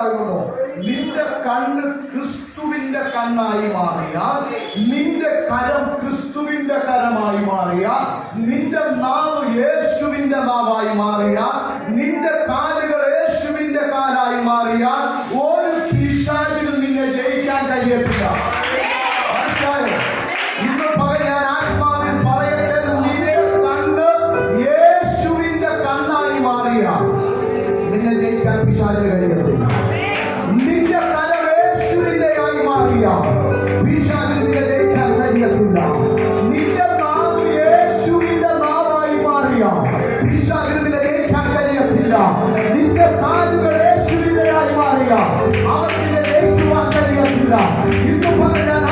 മനസ്സിലാകുന്നുണ്ടോ നിന്റെ കണ്ണ് ക്രിസ്തുവിന്റെ കണ്ണായി മാറിയാൽ നിന്റെ കരം ക്രിസ്തുവിന്റെ കരമായി മാറിയാൽ നിന്റെ നാവ് യേശുവിന്റെ നാവായി മാറിയാൽ നിന്റെ കാലുകൾ യേശുവിന്റെ കാലായി മാറിയാൽ ഒരു പിശാചിനും നിന്നെ ജയിക്കാൻ കഴിയത്തില്ല. ഞാൻ ആത്മാവിൽ യേശുവിന്റെ കണ്ണായി നിന്നെ ജയിക്കാൻ പിശാചിന് കഴിയത്തില്ല. ജയിക്കാൻ കഴിയത്തില്ല നിന്റെ നാവ് യേശുവിന്റെ നാവായി മാറിയാൽ പിശാചിന് നിന്നെ നിന്റെ കാലുകൾ അവൻ നിന്നെ ജയിക്കുവാൻ കഴിയത്തില്ല ഇന്ന് ഞാൻ